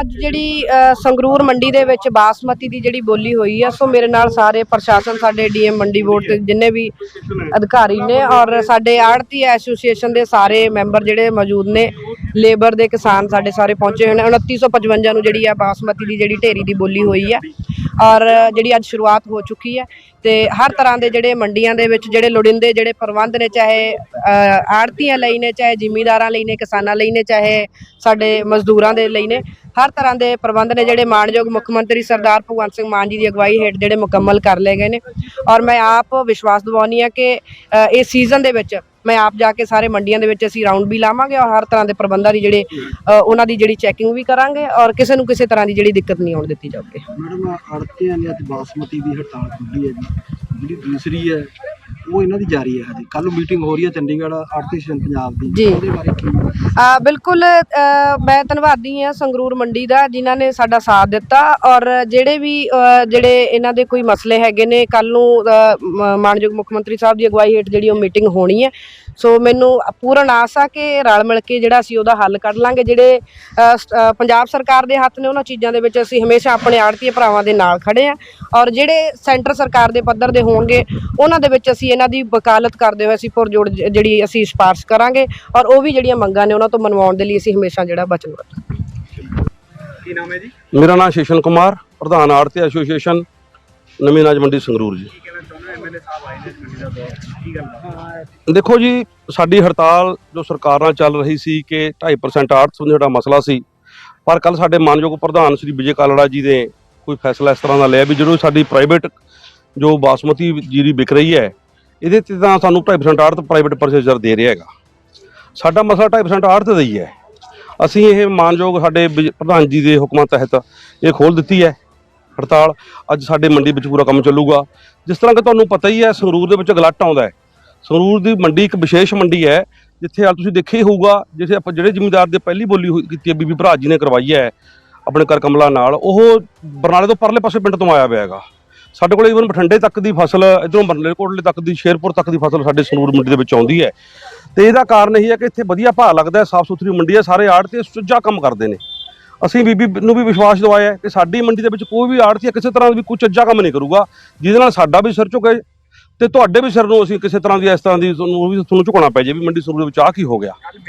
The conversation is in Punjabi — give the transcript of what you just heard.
ਅੱਜ ਜਿਹੜੀ ਸੰਗਰੂਰ ਮੰਡੀ ਦੇ ਵਿੱਚ ਬਾਸਮਤੀ ਦੀ ਜਿਹੜੀ ਬੋਲੀ ਹੋਈ ਆ, ਸੋ ਮੇਰੇ ਨਾਲ ਸਾਰੇ ਪ੍ਰਸ਼ਾਸਨ, ਸਾਡੇ ਡੀਐਮ ਮੰਡੀ ਬੋਰਡ ਦੇ ਜਿੰਨੇ ਵੀ ਅਧਿਕਾਰੀ ਨੇ ਔਰ ਸਾਡੇ ਆੜਤੀ ਐਸੋਸੀਏਸ਼ਨ ਦੇ ਸਾਰੇ ਮੈਂਬਰ ਜਿਹੜੇ ਮੌਜੂਦ ਨੇ, ਲੇਬਰ ਦੇ ਕਿਸਾਨ ਸਾਡੇ ਸਾਰੇ ਪਹੁੰਚੇ ਹੋਏ ਨੇ। 2955 ਨੂੰ ਜਿਹੜੀ ਆ ਬਾਸਮਤੀ ਦੀ ਜਿਹੜੀ ਢੇਰੀ ਦੀ ਬੋਲੀ ਹੋਈ ਆ ਔਰ ਜਿਹੜੀ ਅੱਜ ਸ਼ੁਰੂਆਤ ਹੋ ਚੁੱਕੀ ਹੈ ਤੇ ਹਰ ਤਰ੍ਹਾਂ ਦੇ ਜਿਹੜੇ ਮੰਡੀਆਂ ਦੇ ਵਿੱਚ ਜਿਹੜੇ ਲੋੜਿੰਦੇ ਜਿਹੜੇ ਪ੍ਰਬੰਧ ਨੇ, ਚਾਹੇ ਆੜਤੀਆਂ ਲਈ ਨੇ, ਚਾਹੇ ਜ਼ਿਮੀਂਦਾਰਾਂ ਲਈ ਨੇ, ਕਿਸਾਨਾਂ ਲਈ ਨੇ, ਚਾਹੇ ਸਾਡੇ ਮਜ਼ਦੂਰਾਂ ਦੇ ਲਈ ਨੇ ਹਰ ਤਰ੍ਹਾਂ ਦੇ ਪ੍ਰਬੰਧ ਨੇ ਜਿਹੜੇ ਮਾਣਯੋਗ ਮੁੱਖ ਮੰਤਰੀ ਸਰਦਾਰ ਭਗਵੰਤ ਸਿੰਘ ਮਾਨ ਜੀ ਦੀ ਅਗਵਾਈ ਹੇਠ ਜਿਹੜੇ ਮੁਕੰਮਲ ਕਰ ਲਏ ਗਏ ਨੇ। ਔਰ ਮੈਂ ਆਪ ਵਿਸ਼ਵਾਸ ਦਿਵਾਉਣੀ ਆ ਕਿ ਇਸ ਸੀਜ਼ਨ ਦੇ ਵਿੱਚ ਮੈਂ ਆਪ ਜਾ ਕੇ ਸਾਰੇ ਮੰਡੀਆਂ ਦੇ ਵਿੱਚ ਅਸੀਂ ਰਾਉਂਡ ਵੀ ਲਾਵਾਂਗੇ ਔਰ ਹਰ ਤਰ੍ਹਾਂ ਦੇ ਪ੍ਰਬੰਧਾਂ ਦੀ ਜਿਹੜੇ ਉਹਨਾਂ ਦੀ ਜਿਹੜੀ ਚੈਕਿੰਗ ਵੀ ਕਰਾਂਗੇ ਔਰ ਕਿਸੇ ਨੂੰ ਕਿਸੇ ਤਰ੍ਹਾਂ ਦੀ ਜਿਹੜੀ ਦਿੱਕਤ ਨਹੀਂ ਆਉਣ ਦਿੱਤੀ ਜਾਊਗੀ। ਮੈਡਮ ਆੜਤੀਆਂ ਨੇ ਅੱਜ ਬਾਸਮਤੀ ਦੀ ਹੜਤਾਲ ਖੁੱਲੀ ਹੈ ਜੀ। ਜਿਹੜੀ ਦੂਸਰੀ ਹੈ ਉਹ ਇਹਨਾਂ ਦੀ ਜਾਰੀ ਹੈ ਹਜੇ। ਕੱਲ ਮੀਟਿੰਗ ਹੋ ਰਹੀ ਹੈ ਚੰਡੀਗੜ੍ਹ ਆੜਤੀ ਸਟੇਸ਼ਨ ਪੰਜਾਬ ਦੀ। ਜੀ। ਉਹਦੇ ਬਾਰੇ ਕੀ ਆ ਬਿਲਕੁਲ ਅ, ਮੈਂ ਧੰਨਵਾਦੀ ਹਾਂ ਸੰਗਰੂਰ ਮੰਡੀ ਦਾ ਜਿਨ੍ਹਾਂ ਨੇ ਸਾਡਾ ਸਾਥ ਦਿੱਤਾ ਔਰ ਜਿਹੜੇ ਵੀ ਅ, ਜਿਹੜੇ ਇਹਨਾਂ ਦੇ ਕੋਈ ਮਸਲੇ ਹੈਗੇ ਨੇ ਕੱਲ ਨੂੰ ਅ, ਮ- ਮਾਣਯੋਗ ਮੁੱਖ ਮੰਤਰੀ ਸਾਹਿਬ ਦੀ ਅਗਵਾਈ ਹੇਠ ਜਿਹੜੀ ਉਹ ਮੀਟਿੰਗ ਹੋਣੀ ਹੈ। ਸੋ ਮੈਨੂੰ ਪੂਰਨ ਆਸ ਆ ਕਿ ਰਲ ਮਿਲ ਕੇ ਜਿਹੜਾ ਅਸੀਂ ਉਹਦਾ ਹੱਲ ਕੱਢ ਲਾਂਗੇ ਜਿਹੜੇ ਅ, ਸ- ਅ, ਪੰਜਾਬ ਸਰਕਾਰ ਦੇ ਹੱਥ ਨੇ ਉਹਨਾਂ ਚੀਜ਼ਾਂ ਦੇ ਵਿੱਚ ਅਸੀਂ ਹਮੇਸ਼ਾ ਆਪਣੇ ਆੜਤੀ ਭਰਾਵਾਂ ਦੇ ਨਾਲ ਖੜੇ ਆ ਔਰ ਜਿਹੜੇ ਸੈਂਟਰ ਸਰਕਾਰ ਦੇ ਪੱਧਰ ਦੇ ਹੋਣਗੇ ਉਹਨਾਂ ਦੇ ਵਿੱਚ ਅਸੀਂ ਇਹਨਾਂ ਦੀ ਵਕਾਲਤ ਕਰਦੇ ਹੋਏ ਅਸੀਂ ਪੁਰਜੋੜ ਜ- ਜਿਹੜੀ ਅਸੀਂ ਸਿਫਾਰਿਸ਼ ਕਰਾਂਗੇ ਔਰ ਉਹ ਵੀ ਜਿਹੜੀਆਂ ਮੰਗਾਂ ਨੇ ਉਹਨਾਂ ਤੋਂ ਮਨਵਾਉਣ ਦੇ ਲਈ ਅਸੀਂ ਹਮੇਸ਼ਾ ਜਿਹੜਾ ਵਚਨਬੱਧ ਕੀ ਨਾਮ ਹੈ ਜੀ? ਮੇਰਾ ਨਾਮ ਸ਼ੇਸ਼ਨ ਕੁਮਾਰ ਪ੍ਰਧਾਨ ਆੜਤੀ ਐਸੋਸੀਏਸ਼ਨ ਨਵੀਂ ਨਾਜ ਮੰਡੀ ਸੰਗਰੂਰ ਜੀ। ਦਾ ਦੇਖੋ ਜੀ ਸਾਡੀ ਹੜਤਾਲ ਜੋ ਸਰਕਾਰ ਨਾਲ ਚੱਲ ਰਹੀ ਸੀ ਕਿ 2.5% ਆੜਤ ਸੰਬੰਧੀ ਸਾਡਾ ਮਸਲਾ ਸੀ ਪਰ ਕੱਲ ਸਾਡੇ ਮਾਨਯੋਗ ਪ੍ਰਧਾਨ ਸ੍ਰੀ ਵਿਜੇ ਕਾਲੜਾ ਜੀ ਨੇ ਕੋਈ ਫੈਸਲਾ ਇਸ ਤਰ੍ਹਾਂ ਦਾ ਲਿਆ ਵੀ ਜਦੋਂ ਸਾਡੀ ਪ੍ਰਾਈਵੇਟ ਜੋ ਬਾਸਮਤੀ ਜੀਰੀ ਵਿਕ ਰਹੀ ਹੈ ਇਹਦੇ ਤੇ ਤਾਂ ਸਾਨੂੰ 2.5% ਆੜਤ ਪ੍ਰਾਈਵੇਟ ਪਰਚੇਜ਼ਰ ਦੇ ਰਿਹਾ ਹੈਗਾ। ਸਾਡਾ ਮਸਲਾ 2.5% ਆੜਤ ਦਾ ਹੀ ਹੈ। ਅਸੀਂ ਇਹ ਮਾਨਯੋਗ ਸਾਡੇ ਵਿਜ- ਪ੍ਰਧਾਨ ਜੀ ਦੇ ਹੁਕਮਾਂ ਤਹਿਤ ਇਹ ਖੋਲ ਦਿੱਤੀ ਹੈ ਹੜਤਾਲ। ਅੱਜ ਸਾਡੇ ਮੰਡੀ ਵਿੱਚ ਪੂਰਾ ਕੰਮ ਚੱਲੂਗਾ। ਜਿਸ ਤਰ੍ਹਾਂ ਕਿ ਤੁਹਾਨੂੰ ਪਤਾ ਹੀ ਹੈ, ਸੰਗਰੂਰ ਦੇ ਵਿੱਚ ਗਲੱਟ ਆਉਂਦਾ ਹੈ। ਸੰਗਰੂਰ ਦੀ ਮੰਡੀ ਇੱਕ ਵਿਸ਼ੇਸ਼ ਮੰਡੀ ਹੈ, ਜਿੱਥੇ ਹਾਲ ਤੁਸੀਂ ਦੇਖਿਆ ਹੀ ਹੋਊਗਾ, ਜਿੱਥੇ ਆਪਾਂ ਜਿਹੜੇ ਜ਼ਿਮੀਂਦਾਰ ਦੇ ਪਹਿਲੀ ਬੋਲੀ ਹੋਈ ਕੀਤੀ ਹੈ, ਬੀਬੀ ਭਰਾ ਜੀ ਨੇ ਕਰਵਾਈ ਹੈ, ਆਪਣੇ ਕਰ ਕਮਲਾ ਨਾਲ, ਉਹ ਬਰਨਾਲੇ ਤੋਂ ਪਰਲੇ ਪਾਸੇ ਪਿੰਡ ਤੋਂ ਆਇਆ ਹੋਇਆ ਹੈਗਾ। ਸਾਡੇ ਕੋਲ ਈਵਨ ਬਠਿੰਡੇ ਤੱਕ ਦੀ ਫਸਲ, ਇਧਰੋਂ ਬਰਨਾਲੇ ਕੋਟਲੇ ਤੱਕ ਦੀ, ਸ਼ੇਰਪੁਰ ਤੱਕ ਦੀ ਫਸਲ ਸਾਡੇ ਸੰਗਰੂਰ ਮੰਡੀ ਦੇ ਵਿੱਚ ਆਉਂਦੀ ਹੈ। ਤੇ ਇਹਦਾ ਕਾਰਨ ਇਹ ਹੈ ਕਿ ਇੱਥੇ ਵਧੀਆ ਭਾਅ ਲੱਗਦਾ ਸਾਫ਼ ਸੁਥਰੀ ਮੰਡੀ ਹੈ, ਸਾਰੇ ਆੜਤੀ ਸੁੱਜਾ ਕੰਮ ਕਰਦੇ ਨੇ। ਅਸੀਂ ਬੀਬੀ ਨੂੰ ਵੀ ਵਿਸ਼ਵਾਸ ਦਿਵਾਇਆ ਕਿ ਸਾਡੀ ਮੰਡੀ ਦੇ ਵਿੱਚ ਕੋਈ ਵੀ ਆੜ੍ਹਤੀ ਕਿਸੇ ਤਰ੍ਹਾਂ ਵੀ ਕੋਈ ਚੱਜਾ ਕੰਮ ਨਹੀਂ ਕਰੂਗਾ, ਜਿਹਦੇ ਨਾਲ ਸਾਡਾ ਵੀ ਸਿਰ ਝੁਕੇ ਤੇ ਤੁਹਾਡੇ ਵੀ ਸਿਰ ਨੂੰ ਅਸੀਂ ਕਿਸੇ ਤਰ੍ਹਾਂ ਦੀ, ਇਸ ਤਰ੍ਹਾਂ ਦੀ ਤੁਹਾਨੂੰ ਉਹ ਵੀ ਤੁਹਾਨੂੰ ਝੁਕਾਉਣਾ ਪੈ ਜੇ ਵੀ ਮੰਡੀ ਸੰਗਰੂਰ ਦੇ ਵਿੱਚ ਆ ਕੀ ਹੋ ਗਿਆ।